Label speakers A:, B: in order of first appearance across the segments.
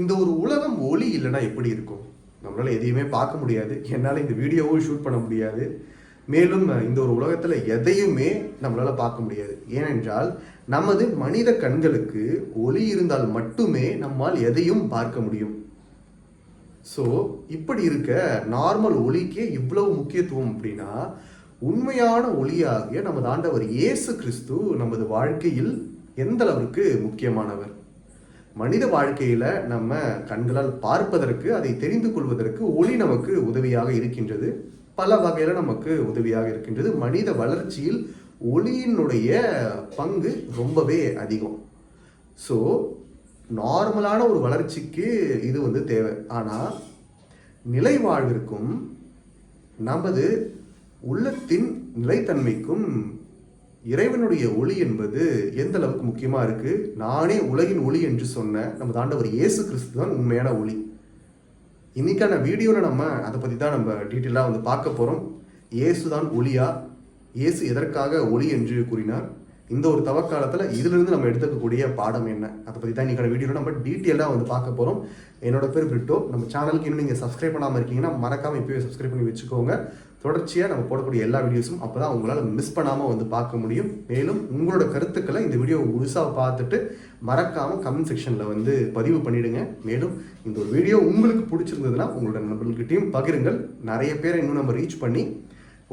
A: இந்த ஒரு உலகம் ஒளி இல்லைன்னா எப்படி இருக்கும்? நம்மளால் எதையுமே பார்க்க முடியாது. என்னால் இந்த வீடியோவும் ஷூட் பண்ண முடியாது. மேலும் இந்த ஒரு உலகத்தில் எதையுமே நம்மளால் பார்க்க முடியாது. ஏனென்றால் நமது மனித கண்களுக்கு ஒளி இருந்தால் மட்டுமே நம்மால் எதையும் பார்க்க முடியும். ஸோ இப்படி இருக்க நார்மல் ஒளிக்கே இவ்வளவு முக்கியத்துவம் அப்படின்னா உண்மையான ஒளியாகிய நமது ஆண்டவர் இயேசு கிறிஸ்து நமது வாழ்க்கையில் எந்த அளவுக்கு முக்கியமானவர்? மனித வாழ்க்கையில நம்ம கண்களால் பார்ப்பதற்கு அதை தெரிந்து கொள்வதற்கு ஒளி நமக்கு உதவியாக இருக்கின்றது. பல வகையில நமக்கு உதவியாக இருக்கின்றது. மனித வளர்ச்சியில் ஒளியினுடைய பங்கு ரொம்பவே அதிகம். ஸோ நார்மலான ஒரு வளர்ச்சிக்கு இது வந்து தேவை. ஆனால் நிலை வாழ்விற்கும் நமது உள்ளத்தின் நிலைத்தன்மைக்கும் இறைவனுடைய ஒளி என்பது எந்த அளவுக்கு முக்கியமா இருக்கு? நானே உலகின் ஒளி என்று சொன்ன நம்ம தாண்டவர் இயேசு கிறிஸ்து தான் உண்மையான ஒளி. இன்னைக்கான வீடியோவில் நம்ம அதை பற்றி தான் நம்ம டீட்டெயிலாக வந்து பார்க்க போகிறோம் இயேசு தான் ஒளியா? இயேசு எதற்காக ஒளி என்று கூறினார்? இந்த ஒரு தவக்காலத்தில் இதிலிருந்து நம்ம எடுத்துக்கக்கூடிய பாடம் என்ன? அதை பற்றி தான் இன்னைக்கான வீடியோவில் நம்ம டீட்டெயிலாக வந்து பார்க்க போகிறோம் என்னோட பேர் பிரிட்டோ. நம்ம சேனலுக்கு இன்னும் நீங்கள் சப்ஸ்கிரைப் பண்ணாமல் இருக்கீங்கன்னா மறக்காமல் இப்போயே சப்ஸ்கிரைப் பண்ணி வச்சுக்கோங்க. தொடர்ச்சியாக நம்ம போடக்கூடிய எல்லா வீடியோஸும் அப்போ தான் உங்களால் மிஸ் பண்ணாமல் வந்து பார்க்க முடியும். மேலும் உங்களோட கருத்துக்களை இந்த வீடியோ முழுசாக பார்த்துட்டு மறக்காமல் கமெண்ட் செக்ஷனில் வந்து பதிவு பண்ணிவிடுங்க மேலும் இந்த ஒரு வீடியோ உங்களுக்கு பிடிச்சிருந்ததுன்னா உங்களோட நண்பர்கள்கிட்டையும் பகிருங்கள். நிறைய பேரை இன்னும் நம்ம ரீச் பண்ணி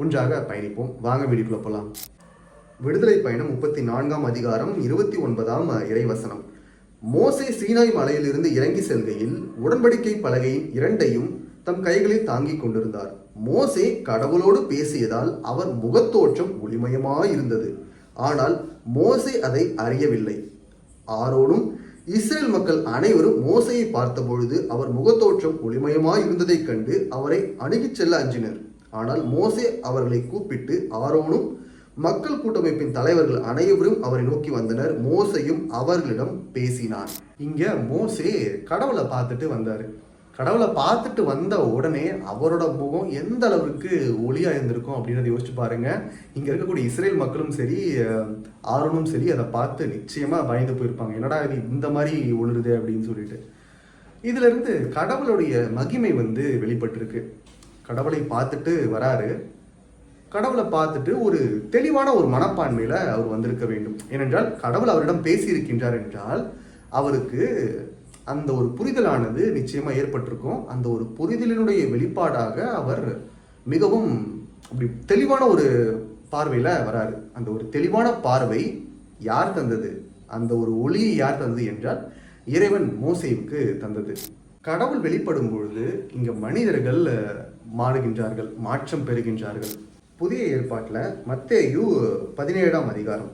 A: ஒன்றாக பயணிப்போம். வாங்க வீடியோக்குள்ள போகலாம் விடுதலை பயணம் முப்பத்தி நான்காம் அதிகாரம் இருபத்தி ஒன்பதாம் இறைவசனம். மோசை சீனாய் மலையிலிருந்து இறங்கி செல்கையில் உடன்படிக்கை பலகையின் இரண்டையும் தம் கைகளில் தாங்கிக் கொண்டிருந்தார். மோசே கடவுளோடு பேசியதால் அவர் முகத்தோற்றம் ஒளிமயமாயிருந்தது. ஆனால் மோசே அதை அறியவில்லை. ஆரோனும் இஸ்ரேல் மக்கள் அனைவரும் மோசையை பார்த்தபொழுது அவர் முகத்தோற்றம் ஒளிமயமாய் இருந்ததைக் கண்டு அவரை அணுகிச் செல்ல அஞ்சினர். ஆனால் மோசே அவர்களை கூப்பிட்டு ஆரோனும் மக்கள் கூட்டமைப்பின் தலைவர்கள் அனைவரும் அவரை நோக்கி வந்தனர். மோசையும் அவர்களிடம் பேசினார் இங்க மோசே கடவுளை பார்த்துட்டு வந்தாரு. கடவுளை பார்த்துட்டு வந்த உடனே அவரோட முகம் எந்த அளவுக்கு ஒளியாக இருந்திருக்கும் அப்படின்றத யோசிச்சு பாருங்க. இங்கே இருக்கக்கூடிய இஸ்ரேல் மக்களும் சரி அஹ், சரி அதை பார்த்து நிச்சயமா பயந்து போயிருப்பாங்க. என்னடா இது இந்த மாதிரி ஒளிருது அப்படின்னு சொல்லிட்டு. இதுல இருந்து கடவுளுடைய மகிமை வந்து வெளிப்பட்டிருக்கு. கடவுளை பார்த்துட்டு வராரு. கடவுளை பார்த்துட்டு ஒரு தெளிவான ஒரு மனப்பான்மையில அவர் வந்திருக்க வேண்டும். ஏனென்றால் கடவுள் அவரிடம் பேசியிருக்கின்றார் என்றால் அவருக்கு அந்த ஒரு புரிதலானது நிச்சயமாக ஏற்பட்டிருக்கும். அந்த ஒரு புரிதலினுடைய வெளிப்பாடாக அவர் மிகவும் அப்படி தெளிவான ஒரு பார்வையில் வராரு. அந்த ஒரு தெளிவான பார்வை யார் தந்தது? அந்த ஒரு ஒளியை யார் தந்தது என்றால் இறைவன் மோசேவுக்கு தந்தது. கடவுள் வெளிப்படும் பொழுது இங்கே மனிதர்கள் மாறுகின்றார்கள் மாற்றம் பெறுகின்றார்கள். புதிய ஏற்பாட்டில் மத்தேயு பதினேழாம் அதிகாரம்.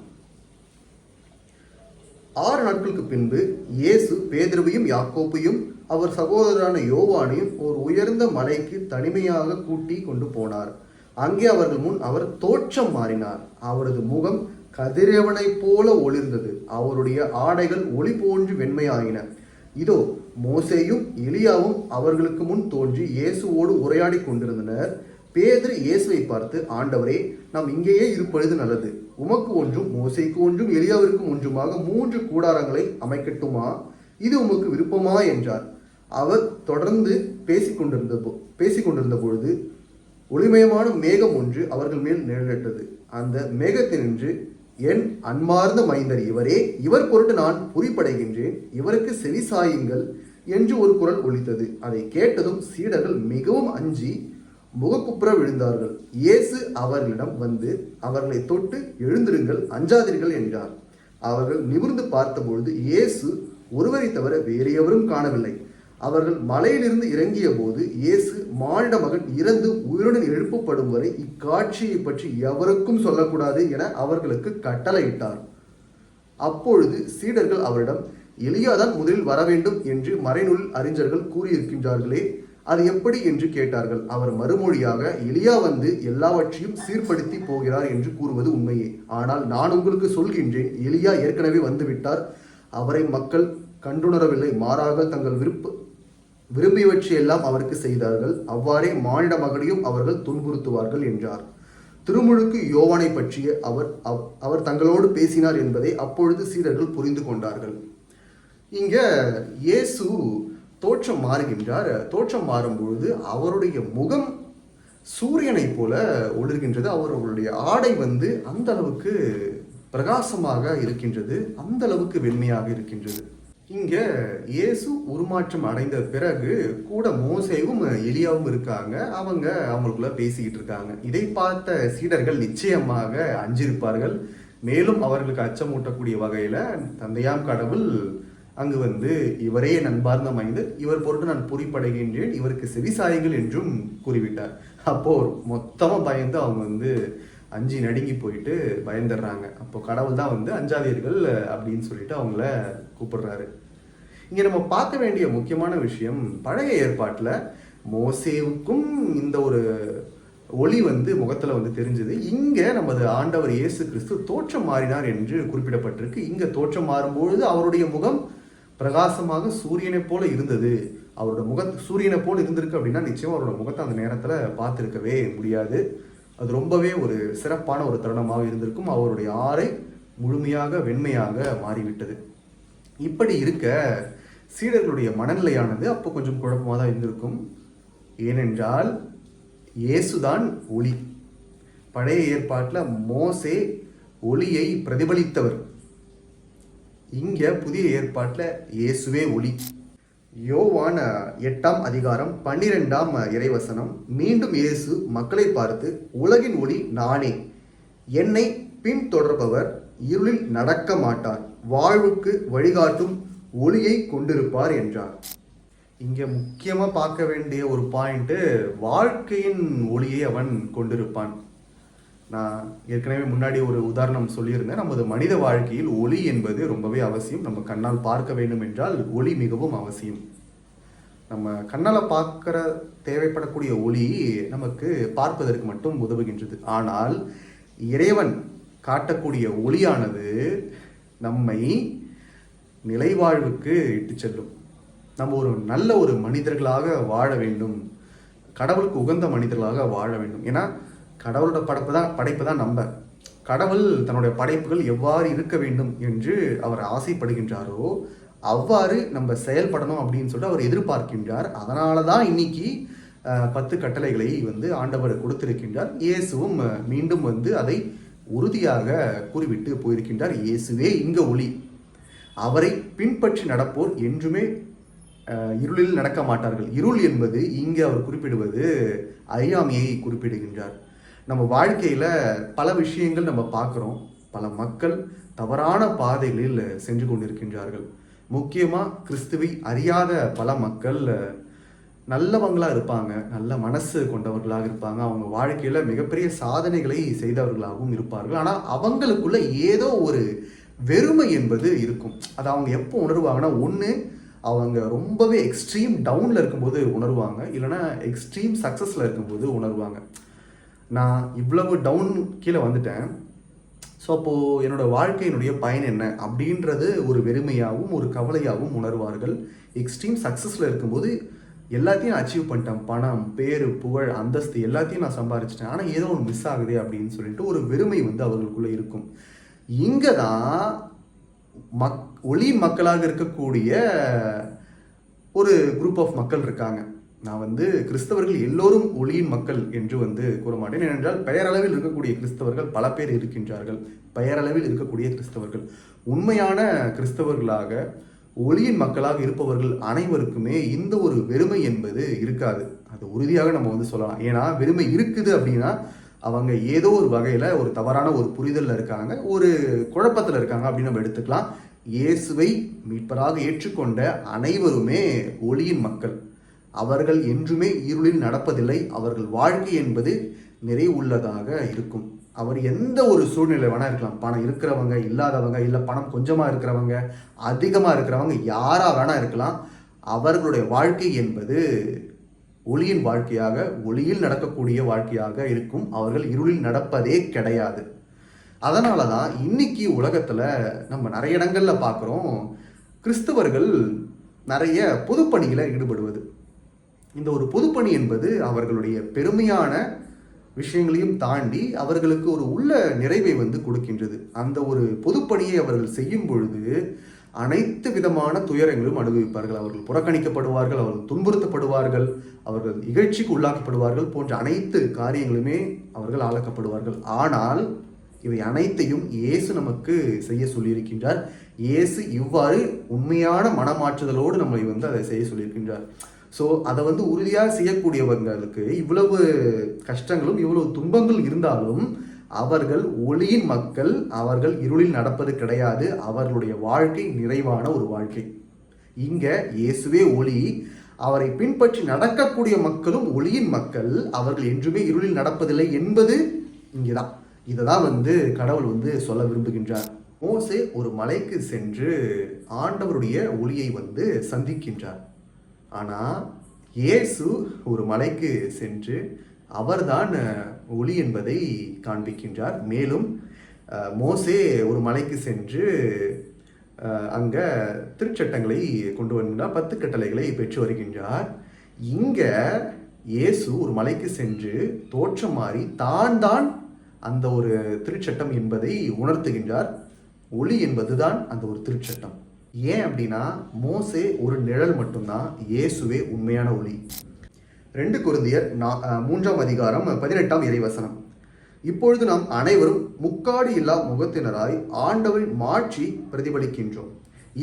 A: ஆறு நாட்களுக்கு பின்பு இயேசு பேதிருவையும் யாக்கோப்பையும் அவர் சகோதரரான யோவானையும் ஒரு உயர்ந்த மலைக்கு தனிமையாக கூட்டி கொண்டு போனார். அங்கே அவர்கள் முன் அவர் தோற்றம் மாறினார். அவரது முகம் கதிரவனைப் போல ஒளிர்ந்தது. அவருடைய ஆடைகள் ஒளி போன்று வெண்மையாயின. இதோ மோசேயும் எலியாவும் அவர்களுக்கு முன் தோன்றி இயேசுவோடு உரையாடி கொண்டிருந்தனர். பேதுரு இயேசுவை பார்த்து ஆண்டவரே நாம் இங்கேயே இருப்பது நல்லது. உமக்கு ஒன்றும் மோசைக்கு ஒன்றும் எளியாவிற்கும் ஒன்றுமாக மூன்று கூடாரங்களை அமைக்கட்டுமா? இது உமக்கு விருப்பமா? என்றார். அவர் தொடர்ந்து பேசிக் கொண்டிருந்த போ- பொழுது ஒளிமயமான மேகம் ஒன்று அவர்கள் மேல் நிழலிட்டது. அந்த மேகத்தினின்று என் அன்பார்ந்த மைந்தர் இவரே இவர் பொருட்டு நான் புரிப்படைகின்றேன் இவருக்கு செவி சாயுங்கள் என்று ஒரு குரல் ஒலித்தது. அதை கேட்டதும் சீடர்கள் மிகவும் அஞ்சி முகக்குப்புற விழுந்தார்கள். இயேசு அவர்களிடம் வந்து அவர்களை தொட்டு எழுந்திருங்கள் அஞ்சாதீர்கள் என்றார். அவர்கள் நிமிர்ந்து பார்த்தபொழுது இயேசு ஒருவரை தவிர வேறு எவரும் காணவில்லை. அவர்கள் மலையிலிருந்து இறங்கிய போது இயேசு மானிட மகன் இறந்து உயிருடன் எழுப்பப்படும் வரை இக்காட்சியை பற்றி எவருக்கும் சொல்லக்கூடாது என அவர்களுக்கு கட்டளையிட்டார். அப்பொழுது சீடர்கள் அவரிடம் எளியாதான் முதலில் வர வேண்டும் என்று மறைநூல் அறிஞர்கள் கூறியிருக்கின்றார்களே அது எப்படி என்று கேட்டார்கள். அவர் மறுமொழியாக எலியா வந்து எல்லாவற்றையும் சீர்படுத்தி போகிறார் என்று கூறுவது உண்மையே. ஆனால் நான் உங்களுக்கு சொல்கின்றேன் எலியா ஏற்கனவே வந்துவிட்டார். அவரை மக்கள் கண்டுணரவில்லை. மாறாக தங்கள் விருப்ப விரும்பியவற்றையெல்லாம் அவருக்கு செய்தார்கள். அவ்வாறே மானிட மகனையும் அவர்கள் துன்புறுத்துவார்கள் என்றார். திருமுழுக்கு யோவானை பற்றிய அவர் அவ்- அவர் தங்களோடு பேசினார் என்பதை அப்பொழுது சீடர்கள் புரிந்து கொண்டார்கள். இங்க இயேசு தோற்றம் மாறுகின்றார். தோற்றம் மாறும்பொழுது அவருடைய முகம் சூரியனை போல ஒளிர்கின்றது. அவர்களுடைய ஆடை வந்து அந்த அளவுக்கு பிரகாசமாக இருக்கின்றது. அந்த அளவுக்கு வெண்மையாக இருக்கின்றது. இங்க இயேசு உருமாற்றம் அடைந்த பிறகு கூட மோசேவும் எலியாவும் இருக்காங்க. அவங்க அவங்களுக்குள்ள பேசிக்கிட்டு இருக்காங்க. இதை பார்த்த சீடர்கள் நிச்சயமாக அஞ்சிருப்பார்கள். மேலும் அவர்களுக்கு அச்சமூட்டக்கூடிய வகையில தந்தையாம் கடவுள் அங்கு வந்து இவரே நண்பார்ந்த மைந்து இவர் பொருட்டு நான் புரிப்படைகின்றேன் இவருக்கு செவிசாயுங்கள் என்றும் கூறிவிட்டார். அப்போ மொத்தமாக பயந்து அவங்க வந்து அஞ்சு நடுங்கி போயிட்டு பயந்துடுறாங்க. அப்போ கடவுள் தான் வந்து அஞ்சாதீர்கள் அப்படின்னு சொல்லிட்டு அவங்கள கூப்பிடுறாரு. இங்கே நம்ம பார்க்க வேண்டிய முக்கியமான விஷயம் பழைய ஏற்பாட்டில் மோசேவுக்கும் இந்த ஒரு ஒளி வந்து முகத்தில் வந்து தெரிஞ்சது. இங்கே நமது ஆண்டவர் இயேசு கிறிஸ்து தோற்றம் மாறினார் என்று குறிப்பிடப்பட்டிருக்கு. இங்கே தோற்றம் மாறும்பொழுது அவருடைய முகம் பிரகாசமாக சூரியனை போல இருந்தது. அவரோட முக சூரியனை போல இருந்திருக்கு அப்படின்னா நிச்சயம் அவரோட முகத்தை அந்த நேரத்தில் பார்த்துருக்கவே முடியாது. அது ரொம்பவே ஒரு சிறப்பான ஒரு தருணமாக இருந்திருக்கும். அவருடைய ஆறை முழுமையாக வெண்மையாக மாறிவிட்டது. இப்படி இருக்க சீடர்களுடைய மனநிலையானது அப்போ கொஞ்சம் குழப்பமாக தான் இருந்திருக்கும். ஏனென்றால் இயேசுதான் ஒளி. பழைய ஏற்பாட்டில் மோசே ஒளியை பிரதிபலித்தவர். இங்க புதிய ஏற்பாட்டில் இயேசுவே ஒளி. யோவான எட்டாம் அதிகாரம் பன்னிரெண்டாம் இறைவசனம். மீண்டும் இயேசு மக்களை பார்த்து உலகின் ஒளி நானே. என்னை பின்தொடர்பவர் இருளில் நடக்க மாட்டார். வாழ்வுக்கு வழிகாட்டும் ஒளியை கொண்டிருப்பார் என்றார். இங்கே முக்கியமாக பார்க்க வேண்டிய ஒரு பாயிண்ட்டு வாழ்க்கையின் ஒளியை அவன் கொண்டிருப்பான். நான் ஏற்கனவே முன்னாடி ஒரு உதாரணம் சொல்லியிருந்தேன். நமது மனித வாழ்க்கையில் ஒளி என்பது ரொம்பவே அவசியம். நம்ம கண்ணால் பார்க்க வேண்டும் என்றால் ஒளி மிகவும் அவசியம். நம்ம கண்ணால் பார்க்குற தேவைப்படக்கூடிய ஒளி நமக்கு பார்ப்பதற்கு மட்டும் உதவுகின்றது. ஆனால் இறைவன் காட்டக்கூடிய ஒளியானது நம்மை நிலைவாழ்வுக்கு இட்டு செல்லும். நம்ம ஒரு நல்ல ஒரு மனிதர்களாக வாழ வேண்டும். கடவுளுக்கு உகந்த மனிதர்களாக வாழ வேண்டும். ஏன்னா கடவுளோட படைப்பு தான் படைப்பு தான் நம்ம. கடவுள் தன்னுடைய படைப்புகள் எவ்வாறு இருக்க வேண்டும் என்று அவர் ஆசைப்படுகின்றாரோ அவ்வாறு நம்ம செயல்படணும் அப்படின்னு சொல்லிட்டு அவர் எதிர்பார்க்கின்றார். அதனால தான் இன்னைக்கு பத்து கட்டளைகளை வந்து ஆண்டவர் கொடுத்திருக்கின்றார். இயேசுவும் மீண்டும் வந்து அதை உறுதியாக கூறிவிட்டு போயிருக்கின்றார். இயேசுவே இங்க ஒளி. அவரை பின்பற்றி நடப்போர் என்றுமே இருளில் நடக்க மாட்டார்கள். இருள் என்பது இங்கே அவர் குறிப்பிடுவது அறியாமையை குறிப்பிடுகின்றார். நம்ம வாழ்க்கையில் பல விஷயங்கள் நம்ம பார்க்குறோம். பல மக்கள் தவறான பாதைகளில் சென்று கொண்டிருக்கின்றார்கள். முக்கியமாக கிறிஸ்துவை அறியாத பல மக்கள் நல்லவங்களாக இருப்பாங்க நல்ல மனசு கொண்டவர்களாக இருப்பாங்க. அவங்க வாழ்க்கையில் மிகப்பெரிய சாதனைகளை செய்தவர்களாகவும் இருப்பார்கள். ஆனால் அவங்களுக்குள்ள ஏதோ ஒரு வெறுமை என்பது இருக்கும். அது அவங்க எப்போ உணர்வாங்கன்னா ஒன்று அவங்க ரொம்பவே எக்ஸ்ட்ரீம் டவுனில் இருக்கும்போது உணர்வாங்க. இல்லைன்னா எக்ஸ்ட்ரீம் சக்ஸஸில் இருக்கும்போது உணர்வாங்க. நான் இவ்வளவு டவுன் கீழே வந்துட்டேன். ஸோ அப்போது என்னோட வாழ்க்கையினுடைய பயன் என்ன? அப்படின்றது ஒரு வெறுமையாகவும் ஒரு கவலையாகவும் உணர்வார்கள். எக்ஸ்ட்ரீம் சக்ஸஸில் இருக்கும்போது எல்லாத்தையும் நான் அச்சீவ் பண்ணிட்டேன். பணம் பேர் புகழ் அந்தஸ்து எல்லாத்தையும் நான் சம்பாரிச்சிட்டேன். ஆனால் ஏதோ ஒன்று மிஸ் ஆகுது அப்படின்னு சொல்லிட்டு ஒரு வெறுமை வந்து அவர்களுக்குள்ளே இருக்கும். இங்கே தான் மக் ஒளி மக்களாக இருக்கக்கூடிய ஒரு குரூப் ஆஃப் மக்கள் இருக்காங்க. நான் வந்து கிறிஸ்தவர்கள் எல்லோரும் ஒளியின் மக்கள் என்று வந்து கூற மாட்டேன். ஏனென்றால் பெயரளவில் இருக்கக்கூடிய கிறிஸ்தவர்கள் பல பேர் இருக்கின்றார்கள். பெயரளவில் இருக்கக்கூடிய கிறிஸ்தவர்கள். உண்மையான கிறிஸ்தவர்களாக ஒளியின் மக்களாக இருப்பவர்கள் அனைவருக்குமே இந்த ஒரு வெறுமை என்பது இருக்காது. அது உறுதியாக நம்ம வந்து சொல்லலாம். ஏன்னா வெறுமை இருக்குது அப்படின்னா அவங்க ஏதோ ஒரு வகையில் ஒரு தவறான ஒரு புரிதலில் இருக்காங்க ஒரு குழப்பத்தில் இருக்காங்க அப்படின்னு நம்ம எடுத்துக்கலாம். இயேசுவை மீட்பராக ஏற்றுக்கொண்ட அனைவருமே ஒளியின் மக்கள். அவர்கள் என்றுமே இருளில் நடப்பதில்லை அவர்கள் வாழ்க்கை என்பது நிறைவுள்ளதாக இருக்கும். அவர் எந்த ஒரு சூழ்நிலை வேணா இருக்கலாம். பணம் இருக்கிறவங்க இல்லாதவங்க இல்லை பணம் கொஞ்சமாக இருக்கிறவங்க அதிகமாக இருக்கிறவங்க யாராக வேணா இருக்கலாம். அவர்களுடைய வாழ்க்கை என்பது ஒளியின் வாழ்க்கையாக ஒளியில் நடக்கக்கூடிய வாழ்க்கையாக இருக்கும். அவர்கள் இருளில் நடப்பதே கிடையாது. அதனால தான் இன்னைக்கு உலகத்தில் நம்ம நிறைய இடங்களில் பார்க்குறோம் கிறிஸ்தவர்கள் நிறைய பொதுப்பணியில் ஈடுபடுவது. இந்த ஒரு பொதுப்பணி என்பது அவர்களுடைய பெருமையான விஷயங்களையும் தாண்டி அவர்களுக்கு ஒரு உள்ள நிறைவை வந்து கொடுக்கின்றது. அந்த ஒரு பொதுப்பணியை அவர்கள் செய்யும் பொழுது அனைத்து விதமான துயரங்களும் அனுபவிப்பார்கள். அவர்கள் புறக்கணிக்கப்படுவார்கள் அவர்கள் துன்புறுத்தப்படுவார்கள் அவர்கள் இகழ்ச்சிக்கு உள்ளாக்கப்படுவார்கள் போன்ற அனைத்து காரியங்களுமே அவர்கள் ஆளாக்கப்படுவார்கள். ஆனால் இவை அனைத்தையும் இயேசு நமக்கு செய்ய சொல்லியிருக்கின்றார். இயேசு இவ்வாறு உண்மையான மனமாற்றுதலோடு நம்மை வந்து அதை செய்ய சொல்லியிருக்கின்றார். ஸோ அதை வந்து உறுதியாக செய்யக்கூடியவங்களுக்கு இவ்வளவு கஷ்டங்களும் இவ்வளவு துன்பங்கள் இருந்தாலும் அவர்கள் ஒளியின் மக்கள் அவர்கள் இருளில் நடப்பது கிடையாது. அவர்களுடைய வாழ்க்கை நிறைவான ஒரு வாழ்க்கை. இங்கே இயேசுவே ஒளி அவரை பின்பற்றி நடக்கக்கூடிய மக்களும் ஒளியின் மக்கள் அவர்கள் என்றுமே இருளில் நடப்பதில்லை என்பது இங்கேதான். இதை தான் வந்து கடவுள் வந்து சொல்ல விரும்புகின்றார். மோசே ஒரு மலைக்கு சென்று ஆண்டவருடைய ஒளியை வந்து சந்திக்கின்றார். ஆனால் இயேசு ஒரு மலைக்கு சென்று அவர்தான் ஒளி என்பதை காண்பிக்கின்றார். மேலும் மோசே ஒரு மலைக்கு சென்று அங்கே அங்க திருச்சட்டங்களை கொண்டு வருகின்றார் பத்து கட்டளைகளை பெற்று வருகின்றார். இங்க இயேசு ஒரு மலைக்கு சென்று தோற்றம் மாறி தான் தான் அந்த ஒரு திருச்சட்டம் என்பதை உணர்த்துகின்றார். ஒளி என்பதுதான் அந்த ஒரு திருச்சட்டம். ஏன் அப்படின்னா மோசே ஒரு நிழல் மட்டும்தான் இயேசுவே உண்மையான ஒளி. ரெண்டு குருந்தியர் மூன்றாம் அதிகாரம் பதினெட்டாம் இறைவசனம். இப்பொழுது நாம் அனைவரும் முக்காடு இல்லா முகத்தினராய் ஆண்டவரின் மாட்சி பிரதிபலிக்கின்றோம்.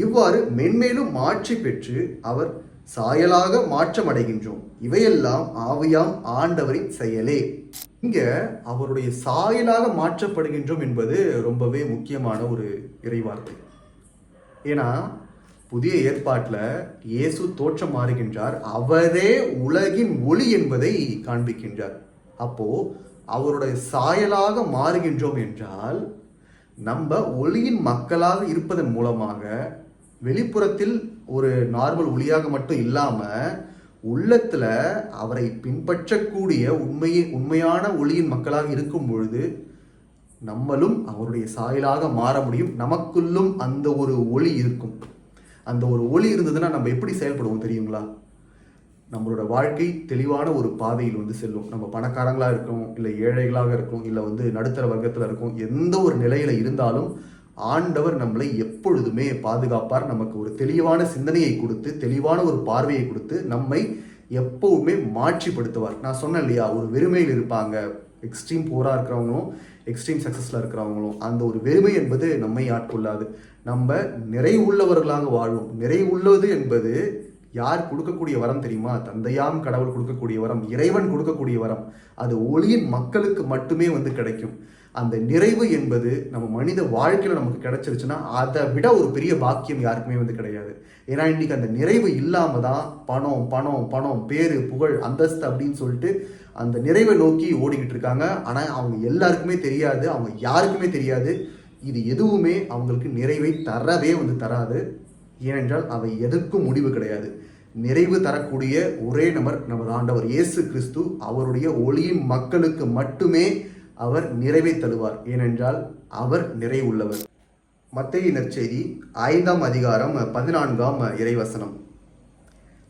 A: இவ்வாறு மென்மேலும் மாட்சி பெற்று அவர் சாயலாக மாற்றமடைகின்றோம். இவையெல்லாம் ஆவியாம் ஆண்டவரின் செயலே. இங்க அவருடைய சாயலாக மாற்றப்படுகின்றோம் என்பது ரொம்பவே முக்கியமான ஒரு இறைவார்த்தை. ஏன்னா புதிய ஏற்பாட்டில் இயேசு தோற்றம் மாறுகின்றார். அவரே உலகின் ஒளி என்பதை காண்பிக்கின்றார். அப்போ அவருடைய சாயலாக மாறுகின்றோம் என்றால் நம்ம ஒளியின் மக்களாக இருப்பதன் மூலமாக வெளிப்புறத்தில் ஒரு நார்மல் ஒளியாக மட்டும் இல்லாமல் உள்ளத்தில் அவரை பின்பற்றக்கூடிய உண்மையை உண்மையான ஒளியின் மக்களாக இருக்கும் பொழுது நம்மளும் அவருடைய சாயலாக மாற முடியும். நமக்குள்ளும் அந்த ஒரு ஒளி இருக்கும். அந்த ஒரு ஒளி இருந்ததுன்னா நம்ம எப்படி செயல்படுவோம் தெரியுங்களா? நம்மளோட வாழ்க்கை தெளிவான ஒரு பாதையில் வந்து செல்லும். நம்ம பணக்காரங்களாக இருக்கோம் இல்லை ஏழைகளாக இருக்கும் இல்லை வந்து நடுத்தர வர்க்கத்தில் இருக்கும் எந்த ஒரு நிலையில் இருந்தாலும் ஆண்டவர் நம்மளை எப்பொழுதுமே பாதுகாப்பார். நமக்கு ஒரு தெளிவான சிந்தனையை கொடுத்து தெளிவான ஒரு பார்வையை கொடுத்து நம்மை எப்பவுமே மாற்றிப்படுத்துவார் நான் சொன்னேன் இல்லையா ஒரு வெறுமையில் இருப்பாங்க. எக்ஸ்ட்ரீம் போராக இருக்கிறவங்களும் எக்ஸ்ட்ரீம் சக்ஸஸில் இருக்கிறவங்களும் அந்த ஒரு வெறுமை என்பது நம்மை ஆட்கொள்ளாது. நம்ம நிறைவுள்ளவர்களாக வாழ்வோம் நிறைவுள்ளது என்பது யார் கொடுக்கக்கூடிய வரம் தெரியுமா? தந்தையாம் கடவுள் கொடுக்கக்கூடிய வரம் இறைவன் கொடுக்கக்கூடிய வரம். அது ஒளியின் மக்களுக்கு மட்டுமே வந்து கிடைக்கும். அந்த நிறைவு என்பது நம்ம மனித வாழ்க்கையில் நமக்கு கிடைச்சிருச்சுன்னா அதை விட ஒரு பெரிய பாக்கியம் யாருக்குமே வந்து கிடையாது. ஏன்னா இன்னைக்கு அந்த நிறைவு இல்லாமல் தான் பணம் பணம் பணம் பேரு புகழ் அந்தஸ்து அப்படின்னு சொல்லிட்டு அந்த நிறைவை நோக்கி ஓடிக்கிட்டு இருக்காங்க. ஆனால் அவங்க எல்லாருக்குமே தெரியாது. அவங்க யாருக்குமே தெரியாது. இது எதுவுமே அவங்களுக்கு நிறைவை தரவே வந்து தராது. ஏனென்றால் அவை எதற்கும் முடிவு கிடையாது. நிறைவு தரக்கூடிய ஒரே நபர் நமது ஆண்டவர் இயேசு கிறிஸ்து. அவருடைய ஒளியின் மக்களுக்கு மட்டுமே அவர் நிறைவை தருவார். ஏனென்றால் அவர் நிறைவுள்ளவர். மத்திய நற்செய்தி ஐந்தாம் அதிகாரம் பதினான்காம் இறைவசனம்.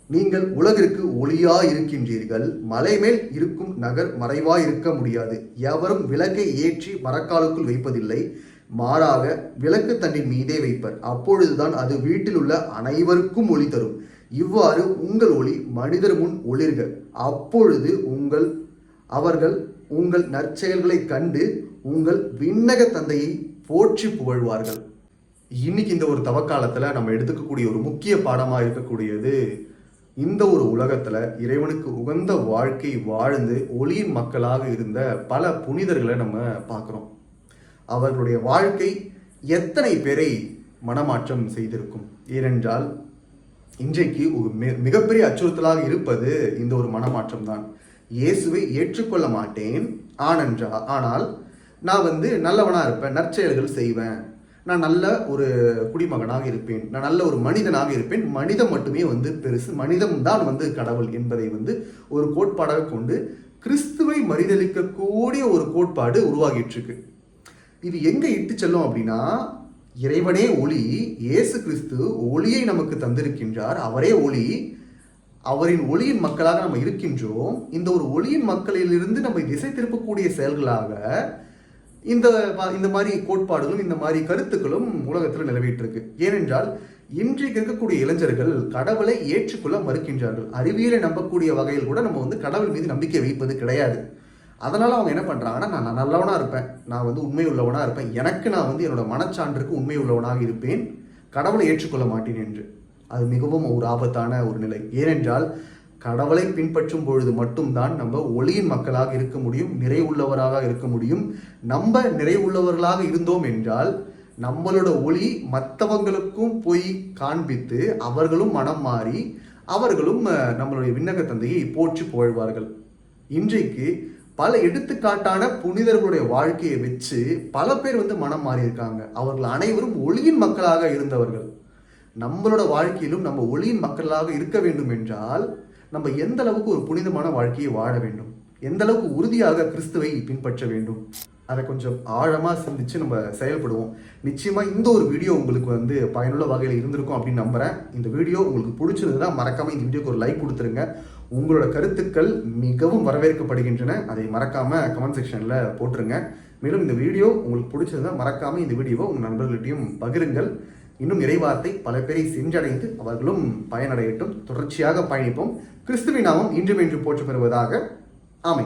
A: நீங்கள் உலகிற்கு ஒளியா இருக்கின்றீர்கள் மலை மேல் இருக்கும் நகர் மறைவாய் இருக்க முடியாது. எவரும் விளக்கை ஏற்றி மரக்காலுக்குள் வைப்பதில்லை. மாறாக விளக்கு தண்டின் மீதே வைப்பர். அப்பொழுதுதான் அது வீட்டில் உள்ள அனைவருக்கும் ஒளி தரும். இவ்வாறு உங்கள் ஒளி மனிதர் முன் ஒளிர்க அப்பொழுது உங்கள் அவர்கள் உங்கள் நற்செயல்களைக் கண்டு உங்கள் விண்ணக தந்தையை போற்றி புகழ்வார்கள். இன்னைக்கு இந்த ஒரு தவக்காலத்தில் நம்ம எடுத்துக்கக்கூடிய ஒரு முக்கிய பாடமாக இருக்கக்கூடியது இந்த ஒரு உலகத்துல இறைவனுக்கு உகந்த வாழ்க்கை வாழ்ந்து ஒளியின் மக்களாக இருந்த பல புனிதர்களை நம்ம பார்க்குறோம். அவர்களுடைய வாழ்க்கை எத்தனை பேரை மனமாற்றம் செய்திருக்கும்? ஏனென்றால் இன்றைக்கு ஒரு மிகப்பெரிய அச்சுறுத்தலாக இருப்பது இந்த ஒரு மனமாற்றம் தான். இயேசுவை ஏற்றுக்கொள்ள மாட்டேன் ஆனன்றா ஆனால் நான் வந்து நல்லவனாக இருப்பேன் நற்செயல்கள் செய்வேன் நான் நல்ல ஒரு குடிமகனாக இருப்பேன். நான் நல்ல ஒரு மனிதனாக இருப்பேன். மனிதம் மட்டுமே வந்து பெருசு. மனிதம் தான் வந்து கடவுள் என்பதை வந்து ஒரு கோட்பாடாக கொண்டு கிறிஸ்துவை மறுதளிக்கக்கூடிய ஒரு கோட்பாடு உருவாகிட்டு இருக்கு இது எங்க இட்டு செல்லும் அப்படின்னா இறைவனே ஒளி இயேசு கிறிஸ்து ஒளியை நமக்கு தந்திருக்கின்றார். அவரே ஒளி. அவரின் ஒளியின் மக்களாக நம்ம இருக்கின்றோம். இந்த ஒரு ஒளியின் மக்களிலிருந்து நம்மை திசை திருப்பக்கூடிய செயல்களாக இந்த இந்த மாதிரி கோட்பாடுகளும் இந்த மாதிரி கருத்துக்களும் உலகத்தில் நிலவிட்டு இருக்கு ஏனென்றால் இன்றைக்கு இருக்கக்கூடிய இளைஞர்கள் கடவுளை ஏற்றுக்கொள்ள மறுக்கின்றார்கள். அறிவியலை நம்பக்கூடிய வகையில் கூட நம்ம வந்து கடவுள் மீது நம்பிக்கை வைப்பது கிடையாது. அதனால் அவங்க என்ன பண்ணுறாங்கன்னா நான் நல்லவனாக இருப்பேன். நான் வந்து உண்மை உள்ளவனாக இருப்பேன். எனக்கு நான் வந்து என்னோட மனச்சான்றுக்கு உண்மை உள்ளவனாக இருப்பேன். கடவுளை ஏற்றுக்கொள்ள மாட்டேன் என்று. அது மிகவும் ஒரு ஆபத்தான ஒரு நிலை. ஏனென்றால் கடவுளை பின்பற்றும் பொழுது மட்டும்தான் நம்ம ஒளியின் மக்களாக இருக்க முடியும் நிறைவுள்ளவராக இருக்க முடியும். நம்ம நிறைவுள்ளவர்களாக இருந்தோம் என்றால் நம்மளோட ஒளி மற்றவங்களுக்கும் போய் காண்பித்து அவர்களும் மனம் மாறி அவர்களும் நம்மளுடைய விண்ணக தந்தையை போற்றி புகழ்வார்கள். இன்றைக்கு பல எடுத்துக்காட்டான புனிதர்களுடைய வாழ்க்கையை வச்சு பல பேர் வந்து மனம் மாறியிருக்காங்க. அவர்கள் அனைவரும் ஒளியின் மக்களாக இருந்தவர்கள். நம்மளோட வாழ்க்கையிலும் நம்ம ஒளியின் மக்களாக இருக்க வேண்டும் என்றால் நம்ம எந்த அளவுக்கு ஒரு புனிதமான வாழ்க்கையை வாழ வேண்டும்? எந்த அளவுக்கு உறுதியாக கிறிஸ்துவை பின்பற்ற வேண்டும்? அதை கொஞ்சம் ஆழமாக சிந்திச்சு நம்ம செயல்படுவோம். நிச்சயமாக இந்த ஒரு வீடியோ உங்களுக்கு வந்து பயனுள்ள வகையில் இருந்திருக்கும் அப்படின்னு நம்புகிறேன் இந்த வீடியோ உங்களுக்கு பிடிச்சிருந்ததுன்னா மறக்காமல் இந்த வீடியோக்கு ஒரு லைக் கொடுத்துருங்க. உங்களோட கருத்துக்கள் மிகவும் வரவேற்கப்படுகின்றன. அதை மறக்காமல் கமெண்ட் செக்ஷனில் போட்டுருங்க. மேலும் இந்த வீடியோ உங்களுக்கு பிடிச்சிருந்தா மறக்காமல் இந்த வீடியோவை உங்கள் நண்பர்களிட்டையும் பகிருங்கள். இன்னும் இறைவார்த்தை பல பேரை சென்றடைந்து அவர்களும் பயனடையட்டும். தொடர்ச்சியாக பயணிப்போம். கிறிஸ்துவின் நாமம் இன்றும் இன்று போற்று பெறுவதாக ஆமை